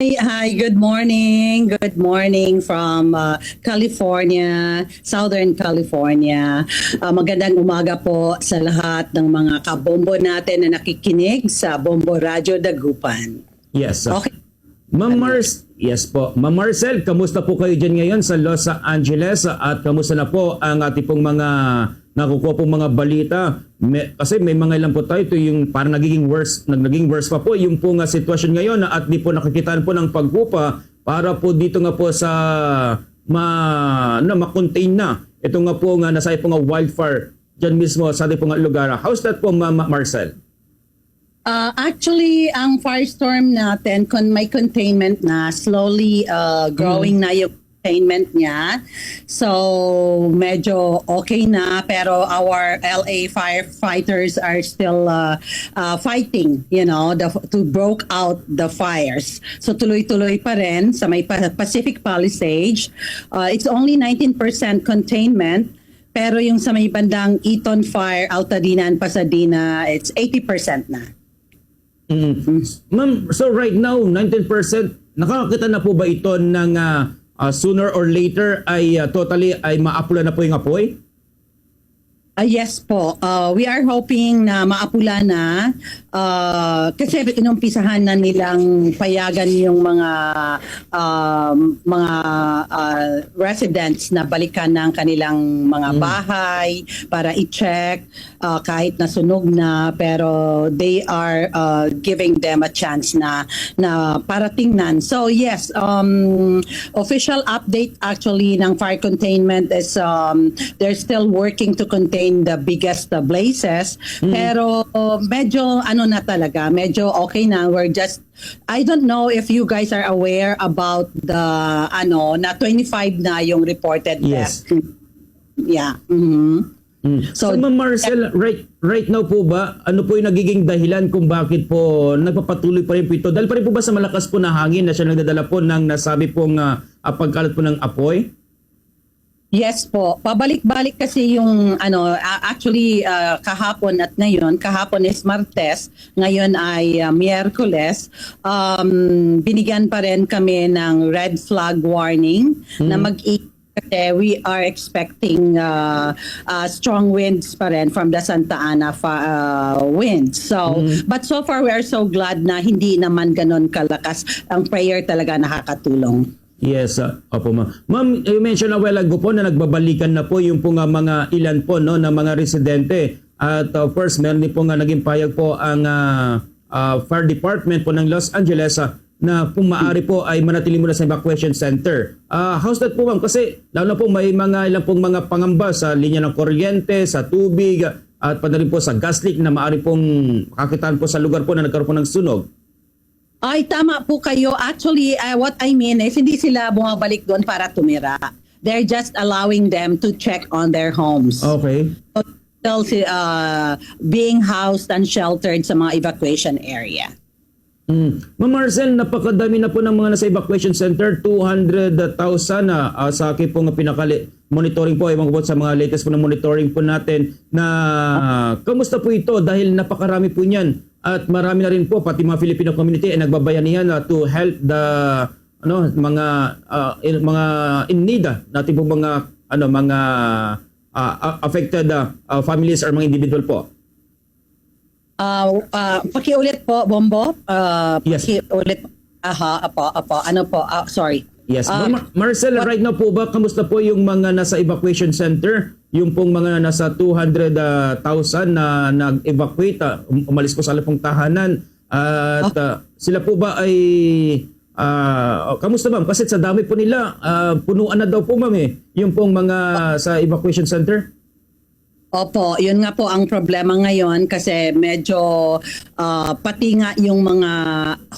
Hi, good morning. Good morning from uh, California, Southern California. Uh, magandang umaga po sa lahat ng mga kabombo natin na nakikinig sa Bombo Radio Dagupan. Yes. Okay. Ma'am Mars, yes po. Ma'am Marcel, kamusta po kayo dyan ngayon sa Los Angeles at kamusta na po ang ating pong mga nakukuha pong mga balita? May, kasi may mga ilan po tayo, ito yung parang nagiging worse, nag, naging worse pa po yung pong uh, sitwasyon ngayon na at di po nakikitaan po ng pagkupa para po dito nga po sa ma, na, ma-contain na. Ito nga po nga nasa po nga wildfire dyan mismo sa ating pong lugar. How's that po, Ma'am Marcel? Uh, actually, ang firestorm natin, kon may containment na, slowly uh, growing na yung containment niya. So, medyo okay na, pero our LA firefighters are still uh, uh, fighting, you know, the, to broke out the fires. So, tuloy-tuloy pa rin sa may Pa- Pacific Palisades. Uh, it's only 19% containment, pero yung sa may bandang Eaton Fire, Altadena and Pasadena, it's 80% na. Mm. Ma'am, so right now, 19%, nakakakita na po ba ito ng ah, ah, sooner or later ay ah, totally ay maapula na po yung apoy? Ah, yes po. Uh, we are hoping na maapula na uh, kasi inumpisahan na nilang payagan yung mga um, mga uh, residents na balikan ng kanilang mga bahay para i-check uh, kahit nasunog na pero they are uh, giving them a chance na na para tingnan. So yes, um, official update actually ng fire containment is um, they're still working to contain the biggest uh, blazes pero uh, medyo ano na talaga medyo okay na we're just I don't know if you guys are aware about the ano na 25 na yung reported Yes. death. Yeah. mhm. Mm. So, So- Ma'am Marcel, right right now po ba, ano po yung nagiging dahilan kung bakit po nagpapatuloy pa rin po ito? Dahil pa rin po ba sa malakas po na hangin na siya nagdadala po ng nasabi pong uh, pagkalat po ng apoy? Yes po. Pabalik-balik kasi yung ano actually uh, kahapon at ngayon, kahapon is Martes, ngayon ay uh, Miyerkules. Um, binigyan pa rin kami ng red flag warning na mag kasi we are expecting uh, uh, strong winds pa rin from the Santa Ana fa- uh, winds. So, but so far we are so glad na hindi naman ganon kalakas. Ang prayer talaga nakakatulong. Yes, uh, opo ma'am. Ma'am, you mentioned a while ago po na nagbabalikan na po yung po nga mga ilan po no na mga residente. At of course, meron din po nga naging payag po ang ah, ah, fire department po ng Los Angeles ah, na kung maaari po ay manatili muna sa evacuation center. Ah, how's that po ma'am? Kasi lalo na po may mga ilang pong mga pangamba sa linya ng kuryente, sa tubig, at pa na rin po sa gas leak na maaari pong kakitaan po sa lugar po na nagkaroon po ng sunog. Ay, tama po kayo. Actually, uh, what I mean is hindi sila bumabalik doon para tumira. They're just allowing them to check on their homes. Okay. So, still uh, being housed and sheltered sa mga evacuation area. Mm. Ma'am Marcel, napakadami na po ng mga nasa evacuation center, 200,000 na uh, sa akin pong pinakali monitoring po, ko po sa mga latest po na monitoring po natin na kamusta po ito dahil napakarami po niyan at marami na rin po pati mga Filipino community ay nagbabayanihan na to help the ano mga ah, in- mga in need ah, natin po mga ano mga ah, affected ah, families or mga individual po. Uh, uh, pakiulit po, Bombo. Uh, Yes. Pakiulit. Aha, apo, apo. Ano po? Ah, sorry. Yes. Um, Mar- Marcel, right now po ba, kamusta po yung mga nasa evacuation center? Yung pong mga nasa 200,000 na nag-evacuate, um- umalis po sa alapong tahanan. At ah, sila po ba ay, ah, kamusta ma'am? Kasi sa dami po nila, ah, punuan na daw po ma'am eh, yung pong mga sa evacuation center. Opo, yun nga po ang problema ngayon kasi medyo ah, pati nga yung mga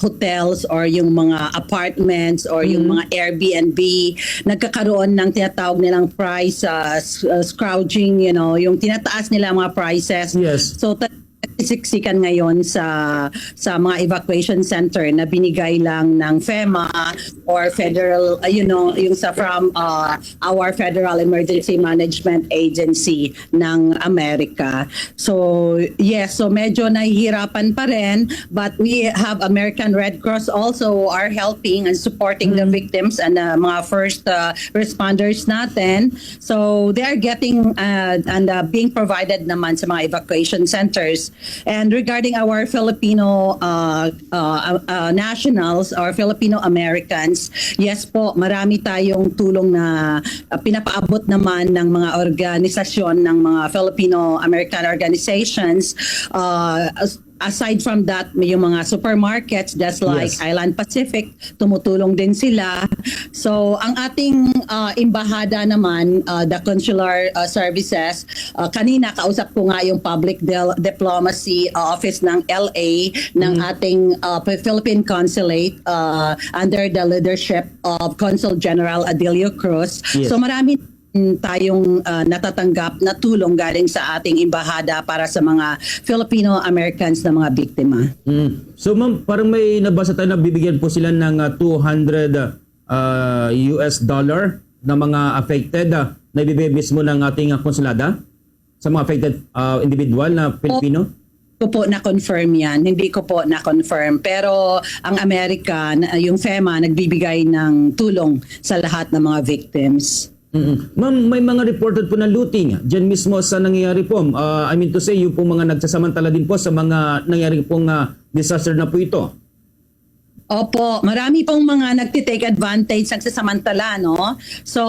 hotels or yung mga apartments or yung mga Airbnb nagkakaroon ng tinatawag nilang price ah, s- ah, scrounging, you know, yung tinataas nila mga prices. Yes. So nagsisiksikan ngayon sa sa mga evacuation center na binigay lang ng FEMA or federal uh, you know yung sa from uh, our Federal Emergency Management Agency ng Amerika. So yes, so medyo nahihirapan pa rin but we have American Red Cross also are helping and supporting the victims and uh, mga first uh, responders natin. So they are getting uh, and uh, being provided naman sa mga evacuation centers. And regarding our Filipino uh, uh, uh, nationals or Filipino Americans, yes po, marami tayong tulong na uh, pinapaabot naman ng mga organisasyon ng mga Filipino American organizations. Uh, aside from that, may yung mga supermarkets just like Yes. Island Pacific, tumutulong din sila. So, ang ating uh, imbahada naman, uh, the consular uh, services, uh, kanina kausap ko nga yung public Del- diplomacy uh, office ng LA ng ating uh, Philippine consulate uh, under the leadership of Consul General Adilio Cruz. Yes. So, marami mm, tayong uh, natatanggap na tulong galing sa ating imbahada para sa mga Filipino Americans na mga biktima. Mm. So ma'am, parang may nabasa tayo na bibigyan po sila ng ah, 200 ah, US dollar na mga affected ah, na ibibigay mismo ng ating ah, konsulada sa mga affected ah, individual na Pilipino? ko po na-confirm yan. Hindi ko po na-confirm. Pero ang Amerika, na- yung FEMA, nagbibigay ng tulong sa lahat ng mga victims. Mm Ma'am, may mga reported po na looting dyan mismo sa nangyayari po. Ah, I mean to say, yung po mga nagsasamantala din po sa mga nangyayari pong ah, disaster na po ito. Opo, marami pong mga nagtitake advantage ng sasamantala, no? So,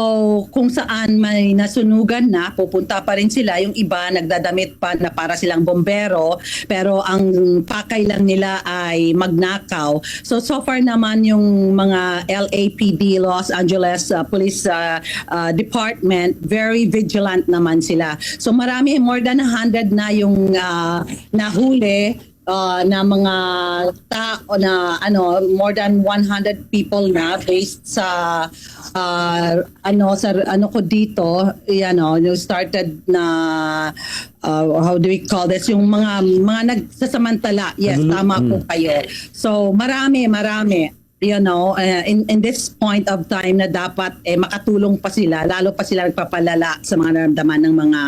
kung saan may nasunugan na, pupunta pa rin sila. Yung iba, nagdadamit pa na para silang bombero, pero ang pakay lang nila ay magnakaw. So, so far naman yung mga LAPD, Los Angeles uh, Police uh, uh, Department, very vigilant naman sila. So, marami, more than 100 na yung uh, nahuli uh, na mga tao na ano more than 100 people na based sa uh, ano sa ano ko dito you know you started na uh, how do we call this? Yung mga mga nagsasamantala. Yes tama po kayo. So marami marami you know uh, in in this point of time na dapat eh makatulong pa sila lalo pa sila nagpapalala sa mga naramdaman ng mga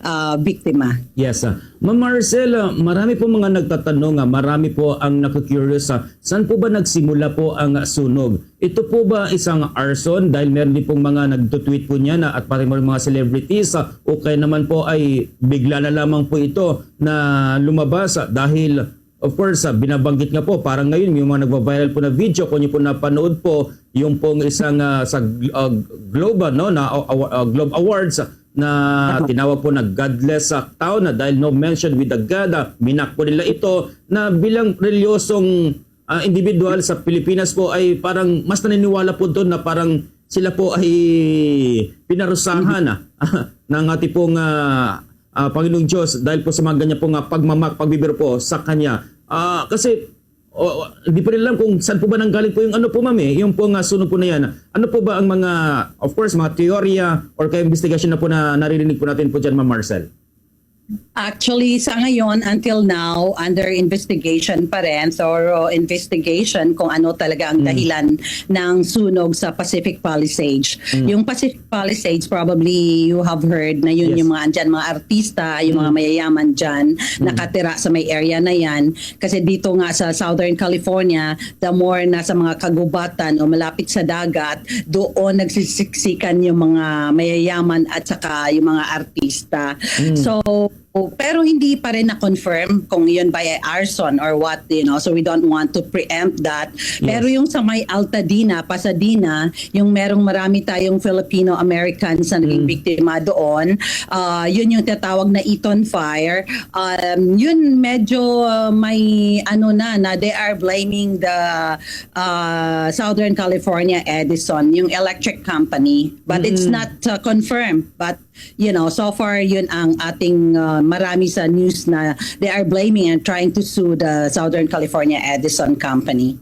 uh, biktima Yes. ah. Ma'am Marcel, ah, marami po mga nagtatanong, marami po ang nakakurious sa saan po ba nagsimula po ang sunog? Ito po ba isang arson dahil meron din pong mga nagtutweet po niya na at pati mo mga celebrities o kaya naman po ay bigla na lamang po ito na lumabas ah, dahil of course ah, binabanggit nga po parang ngayon yung mga nagva-viral po na video kung niyo po napanood po yung pong isang ah, sa ah, Globe no na ah, ah, Globe Awards na tinawag po na godless sa tao na dahil no mention with the God, ah, minak po nila ito na bilang reliyosong ah, individual sa Pilipinas po ay parang mas naniniwala po doon na parang sila po ay pinarusahan ah, ng ating pong ah, ah, Panginoong Diyos dahil po sa mga ganyan pong ah, pagmamak, pagbibiro po sa Kanya. Ah, kasi o, hindi pa rin alam kung saan po ba nanggaling po yung ano po ma'am eh, yung po nga sunog po na yan. Ano po ba ang mga, of course, mga teorya or kaya investigation na po na naririnig po natin po dyan ma'am Marcel? Actually, sa ngayon, until now, under investigation pa rin, thorough investigation kung ano talaga ang dahilan ng sunog sa Pacific Palisades. Yung Pacific Palisades, probably you have heard na yun Yes. yung mga andyan, mga artista, yung mga mayayaman dyan, nakatira sa may area na yan. Kasi dito nga sa Southern California, the more nasa mga kagubatan o malapit sa dagat, doon nagsisiksikan yung mga mayayaman at saka yung mga artista. So, pero hindi pa rin na-confirm kung yun ba ay arson or what, you know. So we don't want to preempt that. Pero yung sa may Altadena, Pasadena, yung merong marami tayong Filipino-Americans na naging biktima doon, ah, yun yung tatawag na Eaton Fire. Um, yun medyo uh, may ano na, na they are blaming the uh, Southern California Edison, yung electric company. But it's not uh, confirmed. But you know, so far yun ang ating uh, marami sa news na they are blaming and trying to sue the Southern California Edison company.